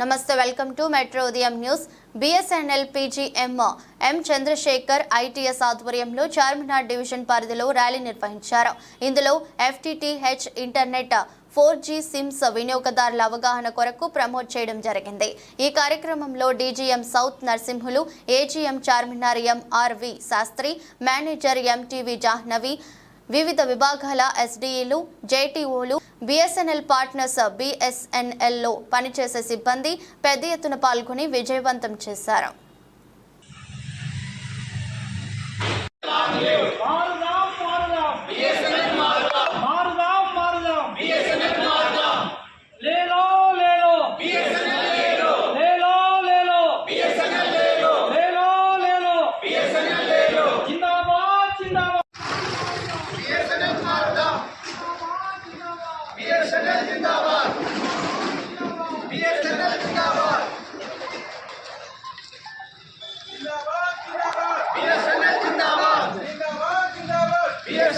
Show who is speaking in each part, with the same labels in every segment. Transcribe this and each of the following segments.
Speaker 1: నమస్తే welcome to metro Udayam news. BSNL PGM M Chandrashekhar ITS ఆధ్వర్యంలో Charminar division పరిధిలో rally నిర్వహించారు. ఇందులో FTTH internet four G sims వినియోగదారుల అవగాహన కొరకు ప్రమోట్ చేయడం జరిగింది. ఈ కార్యక్రమంలో DGM south Narsimhulu AGM Charminar MRV Shastri manager MTV Jahnavi వివిధ విభాగాల ఎస్డీఈలు జేటీఓలు బిఎస్ఎన్ఎల్ పార్ట్నర్స్ బిఎస్ఎన్ఎల్లో పనిచేసే సిబ్బంది పెద్ద ఎత్తున పాల్గొని విజయవంతం చేశారు.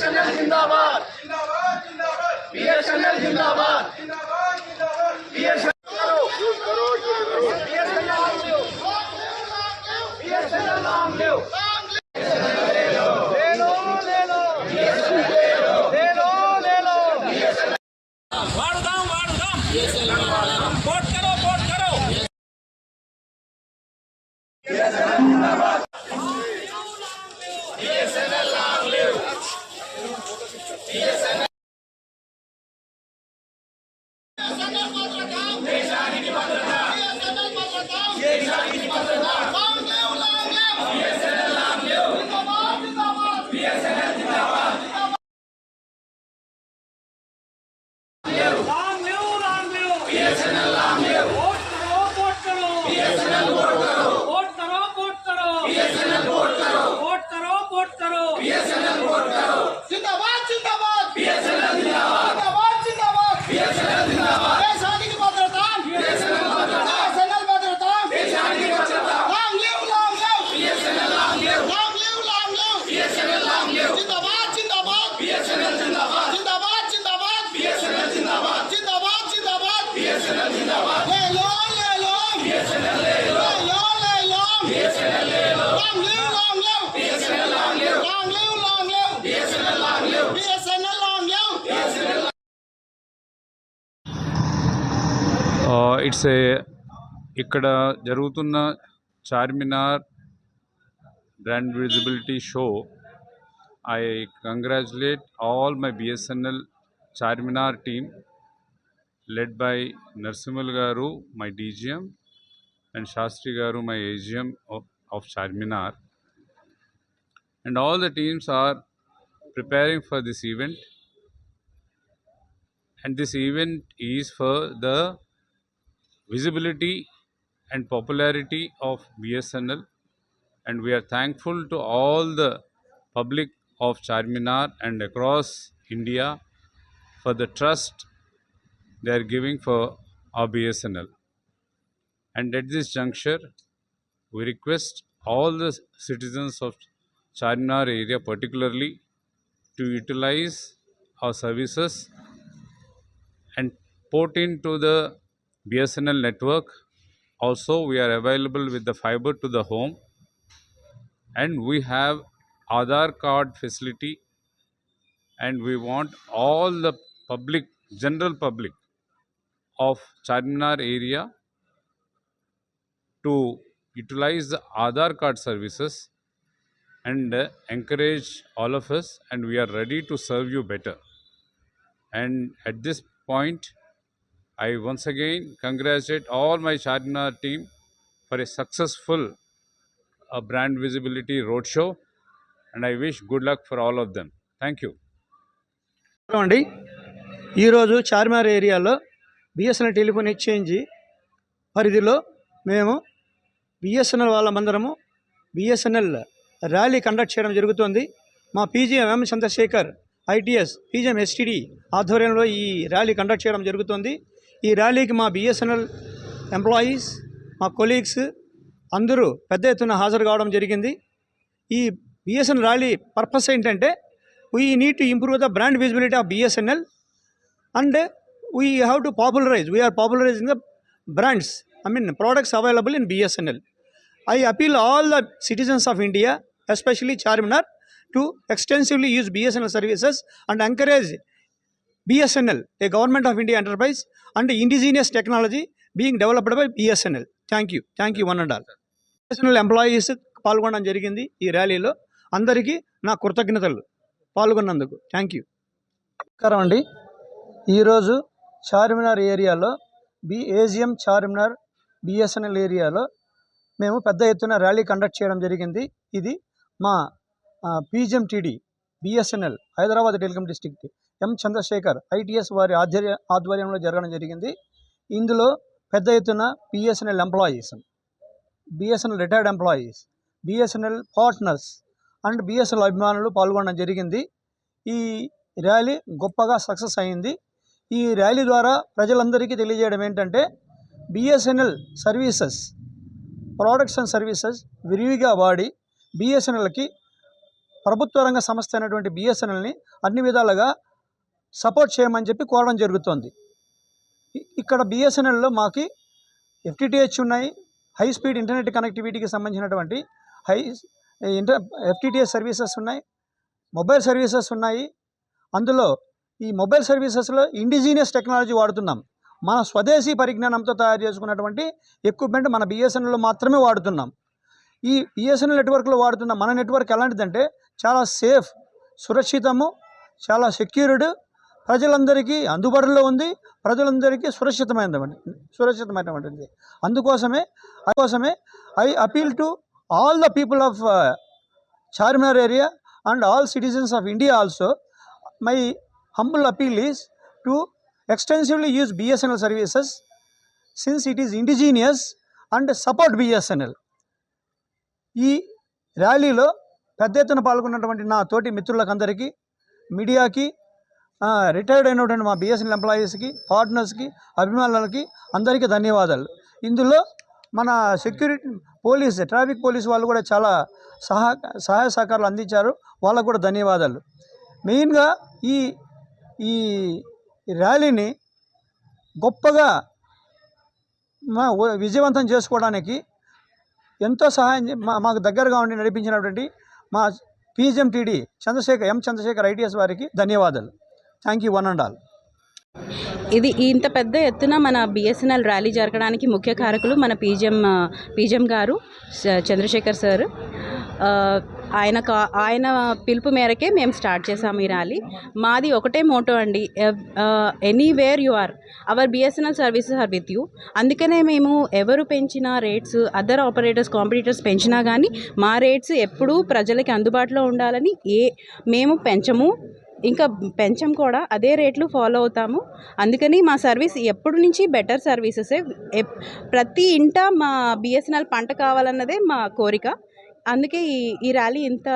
Speaker 2: బిఎస్ఎన్ఎల్ జిందాబాద్ బిఎస్ఎన్ఎల్ జిందాబాద్ బిఎస్ఎన్ఎల్ బిఎస్ఎన్ఎల్ లాంగ్ లివ్ లేలో बीएसएनएल वोट करो जिंदाबाद जिंदाबाद। बीएसएनएल जिंदाबाद। जिंदाबाद जिंदाबाद। बीएसएनएल जिंदाबाद। देशानी की भद्रता। बीएसएनएल भद्रता। बीएसएनएल भद्रता। देशानी की भद्रता। Long live long live BSNL long live long live long live BSNL long live जिंदाबाद।
Speaker 3: ఇట్స్ ఏ ఇక్కడ జరుగుతున్న Charminar brand visibility show. I congratulate all my BSNL Charminar team led by Narasimhulu garu my DGM and Shastri garu my AGM of Charminar. And all the teams are preparing for this event. And this event is for the visibility and popularity of BSNL and we are thankful to all the public of Charminar and across India for the trust they are giving for our BSNL and at this juncture we request all the citizens of Charminar area particularly to utilize our services and port into the BSNL network. Also, we are available with the fiber to the home. And we have Aadhaar card facility. And we want all the public, general public of Charminar area to utilize the Aadhaar card services and encourage all of us and we are ready to serve you better and at this point I once again congratulate all my Charminar team for a successful brand visibility road show and I wish good luck for all of them thank you
Speaker 4: అండి. ఈరోజు చార్మినార్ ఏరియాలో BSNL telephone exchange పరిధిలో మేము BSNL వాళ్ళ మందరము BSNL rally conduct చేయడం జరుగుతుంది. మా PGM Chandrasekhar ITS PGM STD ఆధ్వర్యంలో ఈ ర్యాలీ కండక్ట్ చేయడం జరుగుతుంది. ఈ ర్యాలీకి మా బిఎస్ఎన్ఎల్ ఎంప్లాయీస్ మా కొలీగ్స్ అందరూ పెద్ద ఎత్తున హాజరు కావడం జరిగింది. ఈ బిఎస్ఎన్ఎల్ ర్యాలీ పర్పస్ ఏంటంటే we need to improve the brand visibility of BSNL and we have to popularise we are popularising the brands I mean products available in BSNL. I appeal all the citizens of India, especially Charminar, to extensively use BSNL services and encourage BSNL, a government of India enterprise, and indigenous technology being developed by BSNL. Thank you. Thank you one and all. BSNL employees పాల్గొనడం జరిగింది ఈ ర్యాలీలో అందరికీ నా కృతజ్ఞతలు పాల్గొన్నందుకు thank you నమస్కారం అండి ఈరోజు చార్మినార్ ఏరియాలో బి ఏజిఎం చార్మినార్ బిఎస్ఎన్ఎల్ ఏరియాలో మేము పెద్ద ఎత్తున ర్యాలీ కండక్ట్ చేయడం జరిగింది ఇది మా PGMTD BSNL Hyderabad telecom district M. Chandrashekhar ITS వారి ఆధ్వర్య ఆధ్వర్యంలో జరగడం జరిగింది. ఇందులో పెద్ద ఎత్తున BSNL employees BSNL retired employees BSNL partners and BSNL అభిమానులు పాల్గొనడం జరిగింది. ఈ ర్యాలీ గొప్పగా సక్సెస్ అయింది. ఈ ర్యాలీ ద్వారా ప్రజలందరికీ తెలియజేయడం ఏంటంటే BSNL services products and services విరివిగా వాడి బిఎస్ఎన్ఎల్కి ప్రభుత్వ రంగ సంస్థ అయినటువంటి బిఎస్ఎన్ఎల్ని అన్ని విధాలుగా సపోర్ట్ చేయమని చెప్పి కోరడం జరుగుతోంది. ఇక్కడ బిఎస్ఎన్ఎల్లో మాకి ఎఫ్టిటిహెచ్ ఉన్నాయి. హై స్పీడ్ ఇంటర్నెట్ కనెక్టివిటీకి సంబంధించినటువంటి హై ఇంటర్ ఎఫ్టిటిఎస్ సర్వీసెస్ ఉన్నాయి. మొబైల్ సర్వీసెస్ ఉన్నాయి. అందులో ఈ మొబైల్ సర్వీసెస్లో ఇండిజీనియస్ టెక్నాలజీ వాడుతున్నాం. మన స్వదేశీ పరిజ్ఞానంతో తయారు చేసుకున్నటువంటి ఎక్విప్మెంట్ మన బిఎస్ఎన్ఎల్లో మాత్రమే వాడుతున్నాం. ఈ ఈఎస్ఎన్ఎల్ నెట్వర్క్లో వాడుతున్న మన నెట్వర్క్ ఎలాంటిదంటే చాలా సేఫ్ సురక్షితము చాలా సెక్యూర్డ్ ప్రజలందరికీ అందుబాటులో ఉంది ప్రజలందరికీ సురక్షితమైనటువంటి సురక్షితమైనటువంటిది అందుకోసమే అందుకోసమే I appeal to all the people of Charminar area and all citizens of India also. My humble appeal is to extensively use BSNL services since it is indigenous and support BSNL ఈ ర్యాలీలో పెద్ద ఎత్తున పాల్గొన్నటువంటి నా తోటి మిత్రులకందరికీ మీడియాకి retired అయినటువంటి మా బిఎస్ఎన్ఎల్ ఎంప్లాయీస్కి పార్ట్నర్స్కి అభిమానులకి అందరికీ ధన్యవాదాలు. ఇందులో మన సెక్యూరిటీ పోలీస్ ట్రాఫిక్ పోలీస్ వాళ్ళు కూడా చాలా సహా సహాయ సహకారాలు అందించారు. వాళ్ళకు కూడా ధన్యవాదాలు. మెయిన్గా ఈ ఈ ర్యాలీని గొప్పగా మా విజయవంతం చేసుకోవడానికి ఎంతో సహాయం మా మాకు దగ్గరగా ఉండి నడిపించినటువంటి మా PGMTD Chandrasekhar M Chandrashekhar ITS వారికి ధన్యవాదాలు. Thank you one and all.
Speaker 5: ఇది ఇంత పెద్ద ఎత్తున మన బిఎస్ఎన్ఎల్ ర్యాలీ జరగడానికి ముఖ్య కారకులు మన పీజిఎం పీజిఎం గారు చంద్రశేఖర్ సార్. ఆయన కా ఆయన పిలుపు మేరకే మేము స్టార్ట్ చేసాము ఈ ర్యాలీ. మాది ఒకటే మోటో అండి. Anywhere you are our BSNL services are with you. అందుకనే మేము ఎవరు పెంచిన రేట్స్ అదర్ ఆపరేటర్స్ కాంపిటీటర్స్ పెంచినా కానీ మా రేట్స్ ఎప్పుడూ ప్రజలకి అందుబాటులో ఉండాలని ఏ మేము పెంచము. ఇంకా పెంచం కూడా అదే రేట్లు ఫాలో అవుతాము. అందుకని మా సర్వీస్ ఎప్పటి నుంచి బెటర్ సర్వీసెస్. ప్రతి ఇంట మా బిఎస్ఎన్ఎల్ పంట కావాలన్నదే మా కోరిక. అందుకే ఈ ఈ ర్యాలీ ఇంత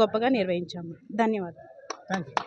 Speaker 5: గొప్పగా నిర్వహించాము. ధన్యవాదాలు.